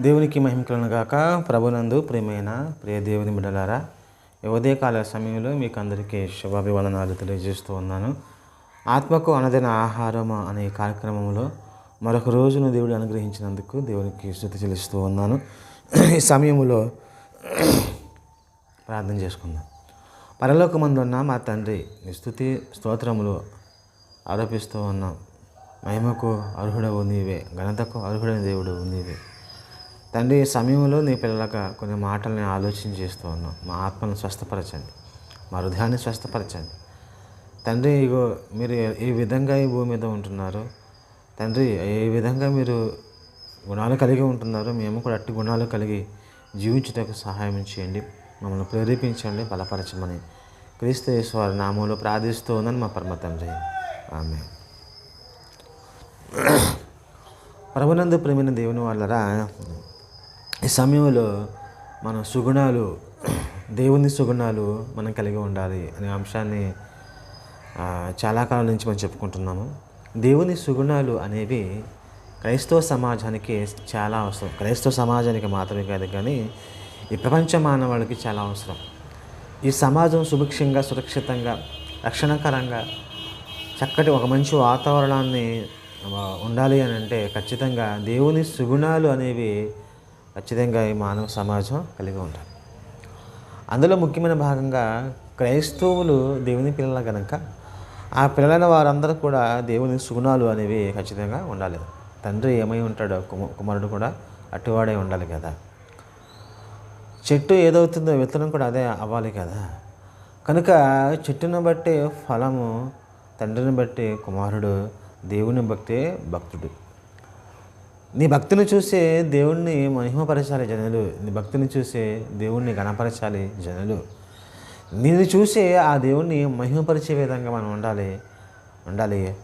దేవునికి మహిమకులను గాక ప్రభునందు ప్రియమైన ప్రియ దేవుని బిడ్డలారా ఈ ఉదయకాల సమయంలో మీకు అందరికీ శుభాభివందనాలు తెలియజేస్తూ ఉన్నాను. ఆత్మకు అనదైన ఆహారం అనే కార్యక్రమంలో మరొక రోజును దేవుడు అనుగ్రహించినందుకు దేవునికి స్థుతి చెల్లిస్తూ ఉన్నాను. ఈ సమయంలో ప్రార్థన చేసుకుందాం. పరలోకమందున్న మా తండ్రి స్థుతి స్తోత్రములు ఆరోపిస్తూ ఉన్నాం. మహిమకు అర్హుడవు నీవే ఘనతకు అర్హుడైన దేవుడు నీవే. తండ్రి ఈ సమయంలో నీ పిల్లలకు కొన్ని మాటల్ని ఆలోచన చేస్తూ ఉన్నాం మా ఆత్మను స్వస్థపరచండి. మా హృదయాన్ని స్వస్థపరచండి. తండ్రి ఇగో మీరు ఏ విధంగా ఈ భూమి మీద ఉంటున్నారు తండ్రి ఏ విధంగా మీరు గుణాలు కలిగి ఉంటున్నారు మేము కూడా అట్టి గుణాలు కలిగి జీవించుటకు సహాయం చేయండి. మమ్మల్ని ప్రేరేపించండి బలపరచమని క్రీస్తు వారి నామంలో ప్రార్థిస్తూ ఉందని మా పరమ తండ్రి ఆమె ప్రభునందు ప్రేమైన దేవుని వాళ్ళరా ఈ సమయంలో మన సుగుణాలు దేవుని సుగుణాలు మనం కలిగి ఉండాలి అనే అంశాన్ని చాలా కాలం నుంచి మనం చెప్పుకుంటున్నాము. దేవుని సుగుణాలు అనేవి క్రైస్తవ సమాజానికి చాలా అవసరం. క్రైస్తవ సమాజానికి మాత్రమే కాదు కానీ ఈ ప్రపంచ మానవాళికి చాలా అవసరం. ఈ సమాజం సుభిక్షంగా సురక్షితంగా రక్షణకరంగా చక్కటి ఒక మంచి వాతావరణాన్ని ఉండాలి అని అంటే ఖచ్చితంగా దేవుని సుగుణాలు అనేవి ఖచ్చితంగా ఈ మానవ సమాజం కలిగి ఉంటారు అందులో ముఖ్యమైన భాగంగా క్రైస్తవులు దేవుని పిల్లల కనుక ఆ పిల్లలైన వారందరూ కూడా దేవుని సుగుణాలు అనేవి ఖచ్చితంగా ఉండాలి. తండ్రి ఏమై ఉంటాడో కుమ కుమారుడు కూడా అటువాడే ఉండాలి కదా. చెట్టు ఏదవుతుందో విత్తనం కూడా అదే అవ్వాలి కదా. కనుక చెట్టును బట్టి ఫలము తండ్రిని బట్టి కుమారుడు దేవుని బట్టి భక్తుడు. నీ భక్తిని చూసే దేవుణ్ణి మహిమపరచాలి జనులు. నీ భక్తిని చూసే దేవుణ్ణి గణపరచాలి జనులు. నిన్ను చూసే ఆ దేవుణ్ణి మహిమపరిచే విధంగా మనం ఉండాలి. ఉండాలి.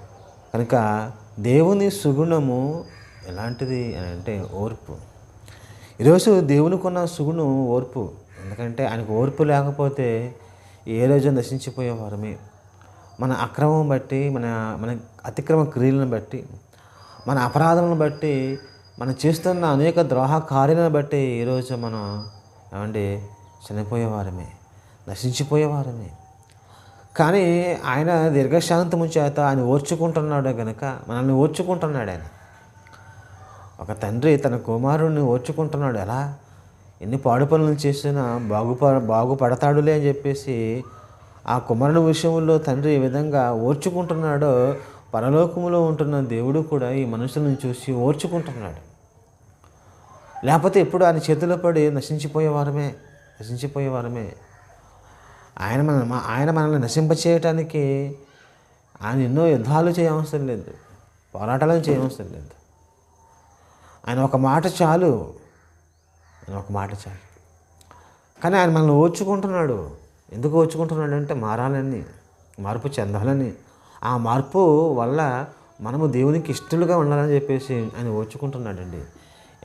కనుక దేవుని సుగుణము ఎలాంటిది అని అంటే ఓర్పు. ఈరోజు దేవునికి ఉన్న సుగుణం ఓర్పు. ఎందుకంటే ఆయనకు ఓర్పు లేకపోతే ఏ రోజు నశించిపోయేవారమే. మన అక్రమం బట్టి మన మన అతిక్రమ క్రియలను బట్టి మన అపరాధములను బట్టి మనం చేస్తున్న అనేక ద్రోహ కార్యాలను బట్టి ఈరోజు మనం ఏమండి చనిపోయేవారమే నశించిపోయేవారమే. కానీ ఆయన దీర్ఘశాంతము చేత ఆయన ఓర్చుకుంటున్నాడు కనుక మనల్ని ఓర్చుకుంటున్నాడు ఆయన. ఒక తండ్రి తన కుమారుడిని ఓర్చుకుంటున్నాడు. ఎలా? ఎన్ని పాడు పనులు చేసినా బాగుప బాగుపడతాడులే అని చెప్పేసి ఆ కుమారుని విషయంలో తండ్రి ఏ విధంగా ఓర్చుకుంటున్నాడో పరలోకములో ఉంటున్న దేవుడు కూడా ఈ మనుషులను చూసి ఓర్చుకుంటున్నాడు. లేకపోతే ఎప్పుడు ఆయన చేతిలో పడి నశించిపోయేవారమే నశించిపోయేవారమే ఆయన మన ఆయన మనల్ని నశింపచేయటానికి ఆయన ఎన్నో యుద్ధాలు చేయవసరం లేదు పోరాటాలు చేయవసరం లేదు. ఆయన ఒక మాట చాలు ఆయన ఒక మాట చాలు. కానీ ఆయన మనల్ని ఓర్చుకుంటున్నాడు. ఎందుకు ఓర్చుకుంటున్నాడు అంటే మారాలని మార్పు చెందాలని ఆ మార్పు వల్ల మనము దేవునికి ఇష్టలుగా ఉండాలని చెప్పేసి ఆయన ఓర్చుకుంటున్నాడండి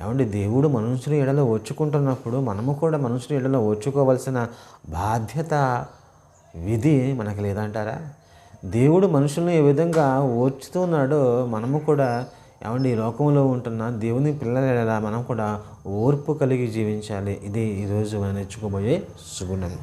ఏమండి దేవుడు మనుషుని ఎడలో ఓర్చుకుంటున్నప్పుడు మనము కూడా మనుషుని ఎడలో ఓర్చుకోవలసిన బాధ్యత విధి మనకు లేదంటారా? దేవుడు మనుషులను ఏ విధంగా ఓర్చుతున్నాడో మనము కూడా ఏమండి ఈ లోకంలో ఉంటున్న దేవుని పిల్లల ఎడల మనం కూడా ఓర్పు కలిగి జీవించాలి. ఇది ఈరోజు మనం నేర్చుకోబోయే సుగుణం.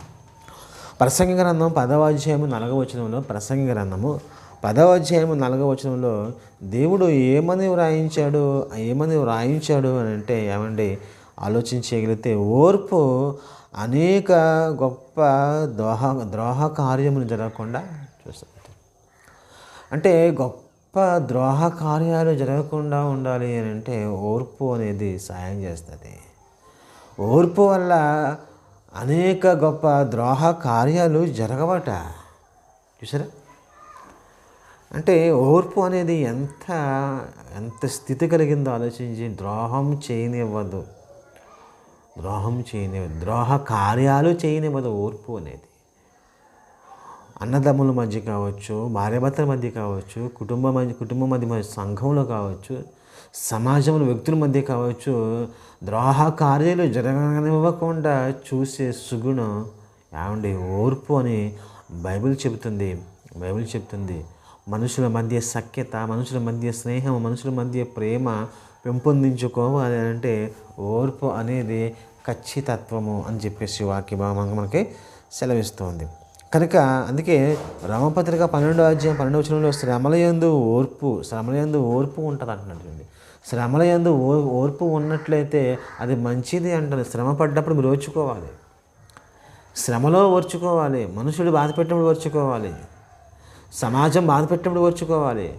ప్రసంగ గ్రంథం పదవ అధ్యాయము నలగవ ప్రసంగ గ్రంథము పదవ అధ్యాయము నలగవ వచనంలో దేవుడు ఏమని వ్రాయించాడు? ఏమని వ్రాయించాడు అని అంటే ఏమండి? ఆలోచించగలిగితే ఓర్పు అనేక గొప్ప ద్రోహ ద్రోహ కార్యములు జరగకుండా చూస్తుంది అంటే గొప్ప ద్రోహ కార్యాలు జరగకుండా ఉండాలి అని అంటే ఓర్పు అనేది సాయం చేస్తుంది. ఓర్పు వల్ల అనేక గొప్ప ద్రోహ కార్యాలు జరగవట. చూసారా? అంటే ఓర్పు అనేది ఎంత ఎంత స్థితి కలిగిందో ఆలోచించి ద్రోహం చేయనివ్వదు. ద్రోహం చేయనివ్వదు. ద్రోహ కార్యాలు చేయనివ్వదు ఓర్పు అనేది. అన్నదమ్ముల మధ్య కావచ్చు భార్యాభర్తల మధ్య కావచ్చు కుటుంబ మధ్య కుటుంబం మధ్య మధ్య సంఘంలో కావచ్చు సమాజంలో వ్యక్తుల మధ్య కావచ్చు ద్రోహ కార్యాలు జరగనివ్వకుండా చూసే సుగుణం ఏమండి? ఓర్పు అని బైబిల్ చెబుతుంది. బైబిల్ చెప్తుంది మనుషుల మధ్య సఖ్యత మనుషుల మధ్య స్నేహం మనుషుల మధ్య ప్రేమ పెంపొందించుకోవాలి అంటే ఓర్పు అనేది ఖచ్చితత్వము అని చెప్పేసి వాక్య భాగంగా మనకి సెలవిస్తోంది. కనుక అందుకే రామపత్రిక పన్నెండో అధ్యాయం పన్నెండో వచనంలో శ్రమలయందు ఓర్పు శ్రమలయందు ఓర్పు ఉంటుంది అంటున్నట్టు శ్రమలయందు ఓ ఓర్పు ఉన్నట్లయితే అది మంచిది అంటారు శ్రమ పడ్డప్పుడు మీరు ఓర్చుకోవాలి. శ్రమలో ఓర్చుకోవాలి. మనుషులు బాధ పెట్టినప్పుడు ఓర్చుకోవాలి. సమాజం బాధ పెట్టినప్పుడు ఓర్చుకోవాలి.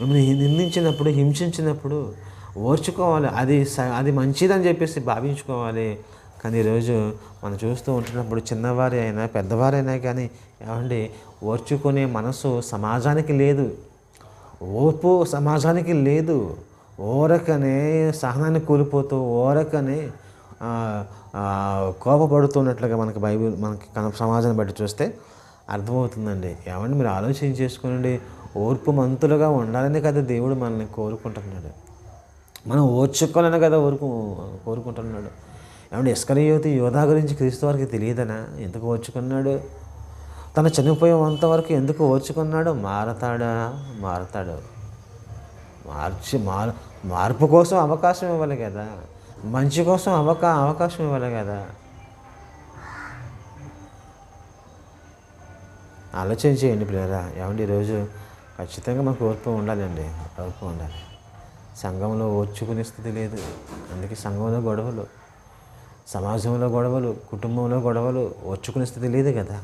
మిమ్మల్ని నిందించినప్పుడు హింసించినప్పుడు ఓర్చుకోవాలి. అది స- అది మంచిదని చెప్పేసి భావించుకోవాలి. కానీ ఈరోజు మనం చూస్తూ ఉంటున్నప్పుడు చిన్నవారి అయినా పెద్దవారైనా కానీ ఏమండి ఓర్చుకునే మనసు సమాజానికి లేదు. ఓర్పు సమాజానికి లేదు. ఓరకనే సహనాన్ని కోల్పోతూ ఓరకనే కోపపడుతున్నట్లుగా మనకి బైబిల్ మనకి సమాజాన్ని బట్టి చూస్తే అర్థమవుతుందండి. ఏమంటే మీరు ఆలోచన చేసుకోనండి. ఓర్పు మంతులుగా ఉండాలని కదా దేవుడు మనల్ని కోరుకుంటున్నాడు. మనం ఓర్చుకోవాలని కదా ఊరుకు కోరుకుంటున్నాడు. ఏమంటే ఇస్కరయోతి యోధా గురించి క్రీస్తు వారికి తెలియదనా? ఎందుకు ఓర్చుకున్నాడు? తను చనిపోయేంత వరకు ఎందుకు ఓర్చుకున్నాడు? మారతాడా? మారతాడు. మార్చి మార్ మార్పు కోసం అవకాశం ఇవ్వాలి కదా. మంచి కోసం అవకా అవకాశం ఇవ్వాలి కదా. ఆలోచన చేయండి పిల్లరా ఏమండి ఈరోజు? ఖచ్చితంగా మనకు ఓర్పు ఉండాలండి. ఓర్పు ఉండాలి. సంఘంలో ఓర్చుకునే స్థితి లేదు. అందుకే సంఘంలో గొడవలు సమాజంలో గొడవలు కుటుంబంలో గొడవలు ఓర్చుకునే స్థితి లేదు కదా.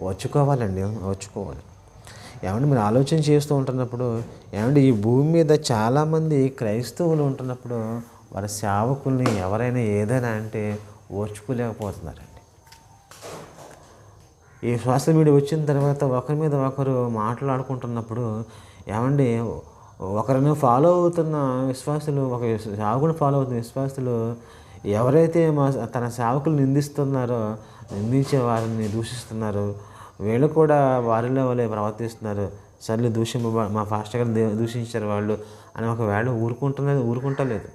ఓర్చుకోవాలండి. ఓర్చుకోవాలి. ఏమంటే మీరు ఆలోచన చేస్తూ ఉంటున్నప్పుడు ఏమంటే ఈ భూమి మీద చాలామంది క్రైస్తవులు ఉంటున్నప్పుడు వారి సేవకుల్ని ఎవరైనా ఏదైనా అంటే ఓర్చుకోలేకపోతున్నారు. ఈ సోషల్ మీడియా వచ్చిన తర్వాత ఒకరి మీద ఒకరు మాట్లాడుకుంటున్నప్పుడు ఏమండి ఒకరిని ఫాలో అవుతున్న విశ్వాసులు ఒక సేవకుని ఫాలో అవుతున్న విశ్వాసులు ఎవరైతే మా తన సేవకులు నిందిస్తున్నారో నిందించే వారిని దూషిస్తున్నారో వీళ్ళు కూడా వారిలో వాళ్ళే ప్రవర్తిస్తున్నారు. సర్లు దూషింప మా ఫాస్ట్ గారు దూషించారు వాళ్ళు అని ఒకవేళ ఊరుకుంటున్నది ఊరుకుంటలేదు.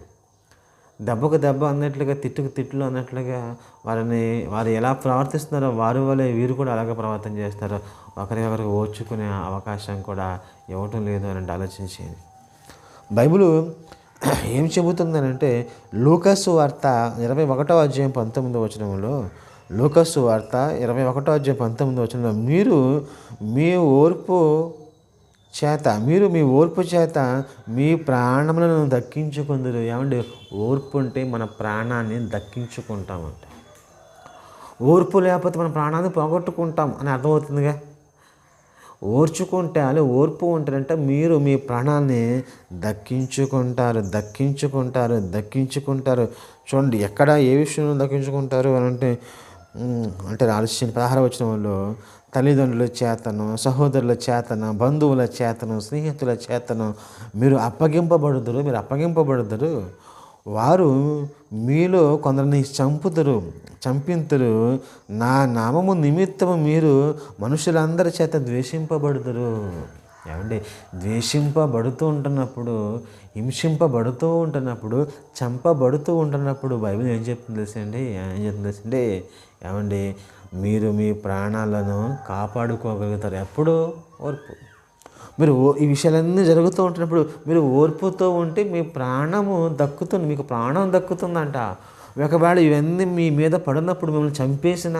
దెబ్బకు దెబ్బ అన్నట్లుగా తిట్టుకు తిట్లు అన్నట్లుగా వారిని వారు ఎలా ప్రవర్తిస్తున్నారో వారు వల్లే వీరు కూడా అలాగే ప్రవర్తన చేస్తారో. ఒకరికొకరికి ఓర్చుకునే అవకాశం కూడా ఇవ్వటం లేదు అని ఆలోచించేది బైబిల్ ఏం చెబుతుందనంటే లూకస్ వార్త ఇరవై ఒకటో అధ్యాయం పంతొమ్మిదో వచనంలో లూకస్ వార్త ఇరవై ఒకటో అధ్యాయం పంతొమ్మిదో వచనంలో మీరు మీ ఓర్పు చేత మీరు మీ ఓర్పు చేత మీ ప్రాణములను దక్కించుకుందరు. ఏమండి? ఓర్పు ఉంటే మన ప్రాణాన్ని దక్కించుకుంటామంట ఓర్పు లేకపోతే మన ప్రాణాన్ని పోగొట్టుకుంటాం అని అర్థమవుతుందిగా? ఓర్చుకుంటే అలా ఓర్పు ఉంటారంటే మీరు మీ ప్రాణాన్ని దక్కించుకుంటారు దక్కించుకుంటారు దక్కించుకుంటారు. చూడండి ఎక్కడ ఏ విషయంలో దక్కించుకుంటారు అని అంటే అంటే ఆలోచన పదహార వచ్చిన వాళ్ళు తల్లిదండ్రుల చేతను సహోదరుల చేతను బంధువుల చేతను స్నేహితుల చేతను మీరు అప్పగింపబడుదురు మీరు అప్పగింపబడుదురు. వారు మీలో కొందరిని చంపుదురు చంపింతురు. నా నామము నిమిత్తము మీరు మనుషులందరి చేత ద్వేషింపబడుదురు. ఏమండి? ద్వేషింపబడుతూ ఉంటున్నప్పుడు హింసింపబడుతూ ఉంటున్నప్పుడు చంపబడుతూ ఉంటున్నప్పుడు బైబిల్ ఏం చెప్తుంది తెలుసండి ఏం చెప్తుంది తెలుసండి ఏమండి? మీరు మీ ప్రాణాలను కాపాడుకోగలుగుతారు. ఎప్పుడు ఓర్పు. మీరు ఓ- ఈ విషయాలన్నీ జరుగుతూ ఉంటున్నప్పుడు మీరు ఓర్పుతో ఉంటే మీ ప్రాణము దక్కుతుంది మీకు ప్రాణం దక్కుతుందంట. ఒకవేళ ఇవన్నీ మీ మీద పడినప్పుడు మిమ్మల్ని చంపేసిన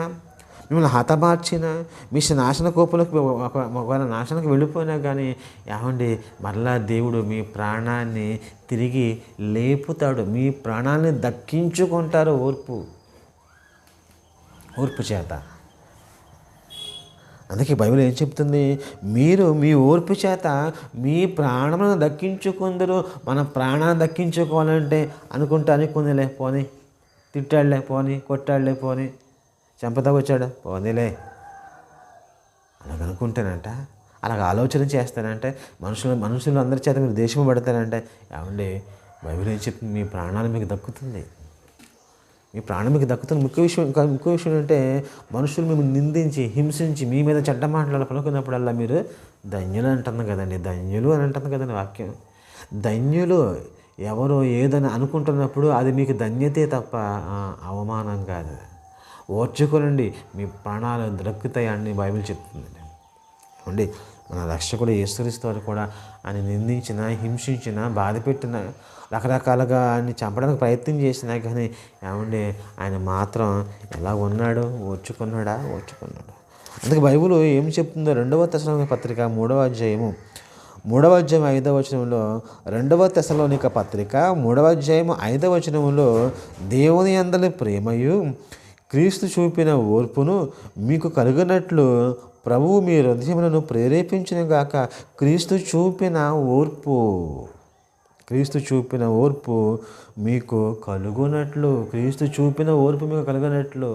మిమ్మల్ని హతమార్చిన మీ నాశన కోపలకు ఒకవేళ నాశనకు వెళ్ళిపోయినా కానీ ఏమండి మరలా దేవుడు మీ ప్రాణాన్ని తిరిగి లేపుతాడు. మీ ప్రాణాన్ని దక్కించుకుంటారు ఓర్పు. ఓర్పు చేత. అందుకే బైబిల్ ఏం చెప్తుంది? మీరు మీ ఓర్పు చేత మీ ప్రాణములను దక్కించుకుందరు. మన ప్రాణాన్ని దక్కించుకోవాలంటే అనుకుంటే అనుకుందిలే పోనీ. తిట్టాడులే పోనీ. కొట్టాడులే చెంపతో వచ్చాడు పోనీలే. అలాగ అనుకుంటానంట. అలాగ ఆలోచన చేస్తానంటే మనుషులు మనుషులు అందరి చేత మీరు దేశం పడతానంటే ఏమండి? బైబిల్ ఏం చెప్తుంది? మీ ప్రాణాలు మీకు దక్కుతుంది. మీ ప్రాణం మీకు దక్కుతుంది. ముఖ్య విషయం ఇంకా ముఖ్య విషయం అంటే మనుషులు మిమ్మల్ని నిందించి హింసించి మీ మీద చెడ్డ మాటలు పలుకున్నప్పుడల్లా మీరు ధన్యులు అంటుంది కదండి. ధన్యులు అని అంటుంది కదండి వాక్యం. ధన్యులు ఎవరో ఏదని అనుకుంటున్నప్పుడు అది మీకు ధన్యతే తప్ప అవమానం కాదు. ఓర్చుకోనండి మీ ప్రాణాలు దొరుకుతాయని బైబిల్ చెప్తుందండి ఉండి మన రక్షకుడు యేసుక్రీస్తు వారు కూడా ఆయన నిందించిన హింసించిన బాధ పెట్టిన రకరకాలుగా ఆయన్ని చంపడానికి ప్రయత్నం చేసినా కానీ ఏమండి ఆయన మాత్రం ఎలా ఉన్నాడు ఓర్చుకున్నాడా ఓర్చుకున్నాడు. అందుకే బైబిల్ ఏం చెప్తుందో రెండవ దశలోని పత్రిక మూడవ అధ్యాయము మూడవ అధ్యాయం ఐదవ వచనంలో రెండవ తెశలోనిక పత్రిక మూడవ అధ్యాయం ఐదవ వచనంలో దేవుని అందరి ప్రేమయు క్రీస్తు చూపిన ఓర్పును మీకు కలుగునట్లు ప్రభువు మీ హృదయములను ప్రేరేపించిన గాక క్రీస్తు చూపిన ఓర్పు క్రీస్తు చూపిన ఓర్పు మీకు కలుగునట్లు క్రీస్తు చూపిన ఓర్పు మీకు కలుగునట్లు.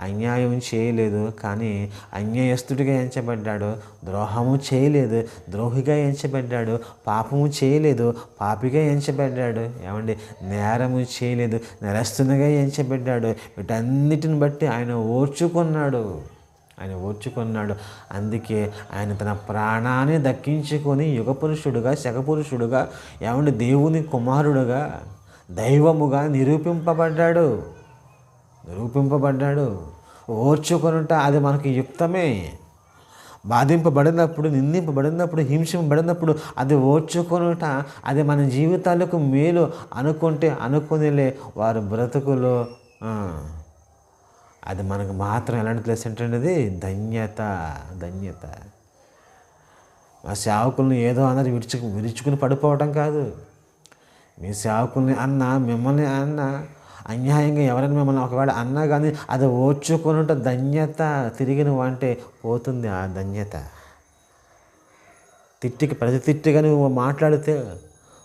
అన్యాయం చేయలేదు కానీ అన్యాయస్తుడిగా ఎంచబడ్డాడు. ద్రోహము చేయలేదు ద్రోహిగా ఎంచబడ్డాడు. పాపము చేయలేదు పాపిగా ఎంచబడ్డాడు. ఏమండి? నేరము చేయలేదు నేరస్తునిగా ఎంచబడ్డాడు. వీటన్నిటిని బట్టి ఆయన ఓర్చుకున్నాడు. ఆయన ఓర్చుకున్నాడు. అందుకే ఆయన తన ప్రాణాన్ని దక్కించుకొని యుగపురుషుడుగా శగపురుషుడుగా ఏమంటే దేవుని కుమారుడుగా దైవముగా నిరూపింపబడ్డాడు. నిరూపింపబడ్డాడు. ఓర్చుకొనుట అది మనకి యుక్తమే. బాధింపబడినప్పుడు నిందింపబడినప్పుడు హింసింపబడినప్పుడు అది ఓర్చుకొనుట అది మన జీవితాలకు మేలు అనుకుంటే అనుకునేలే వారి బ్రతుకులో. అది మనకు మాత్రం ఎలాంటి ప్లేస్ ఏంటంటే ధన్యత ధన్యత. మా సేవకుల్ని ఏదో అన్నది విరుచు విరుచుకుని పడిపోవటం కాదు. మీ సేవకుల్ని అన్న మిమ్మల్ని అన్న అన్యాయంగా ఎవరైనా మిమ్మల్ని ఒకవేళ అన్నా కానీ అది ఓర్చుకున్నట్టు ధన్యత తిరిగి నువ్వు అంటే పోతుంది ఆ ధన్యత. తిట్టికి ప్రతి తిట్టిగా నువ్వు మాట్లాడితే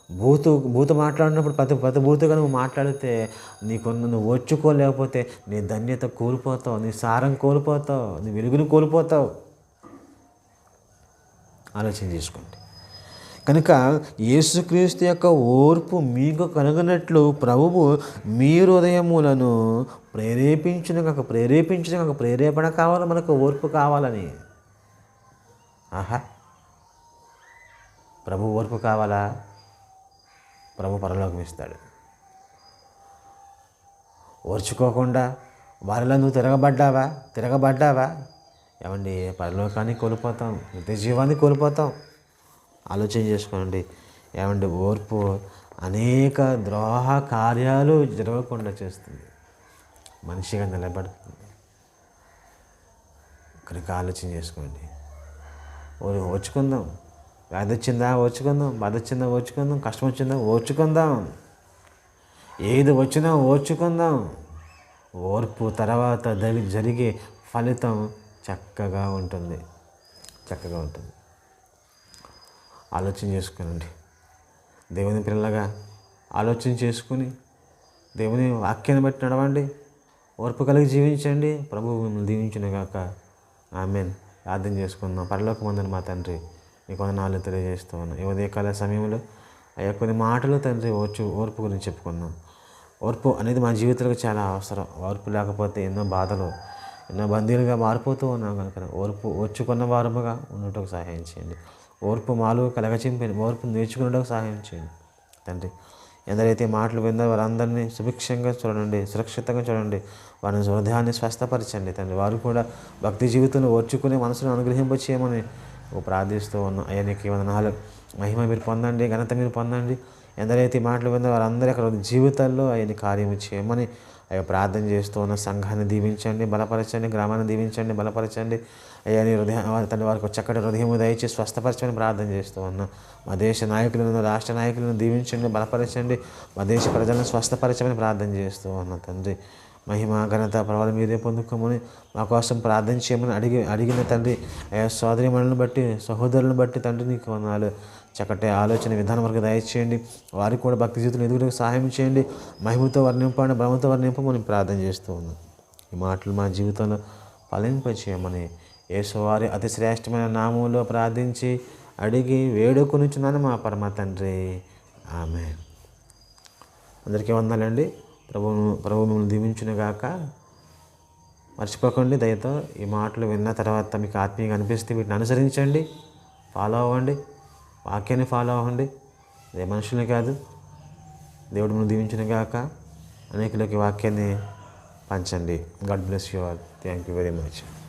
బూతు బూతు మాట్లాడినప్పుడు ప్రతి ప్రతి బూతుగా నువ్వు మాట్లాడితే నీకున్న నువ్వు ఓర్చుకోలేకపోతే నీ ధన్యత కోల్పోతావు నీ సారం కోల్పోతావు నీ వెలుగును కోల్పోతావు. ఆలోచన చేసుకోండి. కనుక యేసుక్రీస్తు యొక్క ఓర్పు మీకు కలుగునట్లు ప్రభువు మీ హృదయములను ప్రేరేపించిన కాక ప్రేరేపించిన కాక ప్రేరేపణ కావాలి? మనకు ఓర్పు కావాలని. ఆహా. ప్రభు ఓర్పు కావాలా? ప్రభు పరలోకం ఇస్తాడు. ఓర్చుకోకుండా వారిలో నువ్వు తిరగబడ్డావా? తిరగబడ్డావా? ఏమండి పరలోకాన్ని కోల్పోతాం నిత్య జీవాన్ని కోల్పోతాం. ఆలోచన చేసుకోండి. ఏమండి ఓర్పు అనేక ద్రోహ కార్యాలు జరగకుండా చేస్తుంది. మనిషిగా నిలబడుతుంది. కనుక ఆలోచన చేసుకోండి. ఓ ఓర్చుకుందాం. వ్యాధి వచ్చిందా? ఓచుకుందాం బాధ వచ్చిందా? ఓచుకుందాం కష్టం వచ్చిందా? ఓర్చుకుందాం. ఏది వచ్చినా ఓర్చుకుందాం. ఓర్పు తర్వాత దరి జరిగే ఫలితం చక్కగా ఉంటుంది. చక్కగా ఉంటుంది. ఆలోచన చేసుకోనండి. దేవుని పిల్లగా ఆలోచన చేసుకుని దేవుని వాక్యాన్ని బట్టి నడవండి. ఓర్పు కలిగి జీవించండి. ప్రభు మిమ్మల్ని దీవించిన ఆమె ఆమెన్. ప్రార్థన చేసుకుందాం. పరలోకమందని మా తండ్రి నీకు వందనాలు తెలియజేస్తూ ఉన్నాం ఈ ఉదయకాల సమయంలో అయ్యా కొన్ని మాటలు తండ్రి ఓర్చు ఓర్పు గురించి చెప్పుకుందాం. ఓర్పు అనేది మా జీవితాలకు చాలా అవసరం. ఓర్పు లేకపోతే ఎన్నో బాధలు ఎన్నో బందీలుగా మారిపోతూ ఉన్నాం కనుక ఓర్పు ఓర్చుకున్న వారముగా ఉండటం సహాయం చేయండి. ఓర్పు మాలు కలగచింపి ఓర్పు నేర్చుకునేటకు సహాయం చేయండి తండ్రి ఎందరైతే మాటలు విందో వారందరినీ సుభిక్షంగా చూడండి సురక్షితంగా చూడండి. వారి హృదయాన్ని స్వస్థపరచండి. తండ్రి వారు కూడా భక్తి జీవితంలో ఓర్చుకునే మనసును అనుగ్రహింపచేయమని ఓ ప్రార్థిస్తూ ఉన్నాం. అయ్యా నీకు వందనాలు. మహిమ మీరు పొందండి ఘనత మీరు పొందండి. ఎందరైతే మాటలు విందో వారందరూ అక్కడ జీవితాల్లో ఆయన కార్యము చేయమని అయ్యా ప్రార్థన చేస్తూ ఉన్న సంఘాన్ని దీవించండి బలపరచండి గ్రామాన్ని దీవించండి బలపరచండి. అయ్యా నీ హృదయం తండ్రి వారికి చక్కటి హృదయం దయచేసి స్వస్థపరచమని ప్రార్థన చేస్తూ ఉన్నాం మా దేశ నాయకులను రాష్ట్ర నాయకులను దీవించండి బలపరచండి. మా దేశ ప్రజలను స్వస్థపరచమని ప్రార్థన చేస్తూ ఉన్నాం తండ్రి. మహిమ ఘనత ప్రభావం మీరే పొందుకోమని మా కోసం ప్రార్థన చేయమని అడిగి అడిగిన తండ్రి అయ్యా సోదరి మనల్ని బట్టి సహోదరులను బట్టి తండ్రి నీకు వందనాలు. చక్కటి ఆలోచన విధానం వరకు దయచేయండి. వారికి కూడా భక్తి జీవితంలో ఎదుగుదలకు సహాయం చేయండి. మహిమతో వర్ణింపండి నింపండి భ్రమతో మనం ప్రార్థన చేస్తూ ఉన్నాం. ఈ మాటలు మా జీవితంలో ఫలింపచేయమని యేసువారి అతి శ్రేష్టమైన నామంలో ప్రార్థించి అడిగి వేడుకొనిచున్నాను మా పరమ తండ్రి. ఆమె అందరికీ వందాలండి ప్రభు ప్రభు మిమ్మల్ని దీవించునుగాక మర్చిపోకండి దయతో ఈ మాటలు విన్న తర్వాత మీకు ఆత్మీయంగా అనిపిస్తే వీటిని అనుసరించండి. ఫాలో అవ్వండి. వాక్యాన్ని ఫాలో అవ్వండి. అదే మనుషుల్ని కాదు. దేవుడు మిమ్మల్ని దీవించునుగాక అనేకులకి వాక్యాన్ని పంచండి. God bless you all. Thank you very much.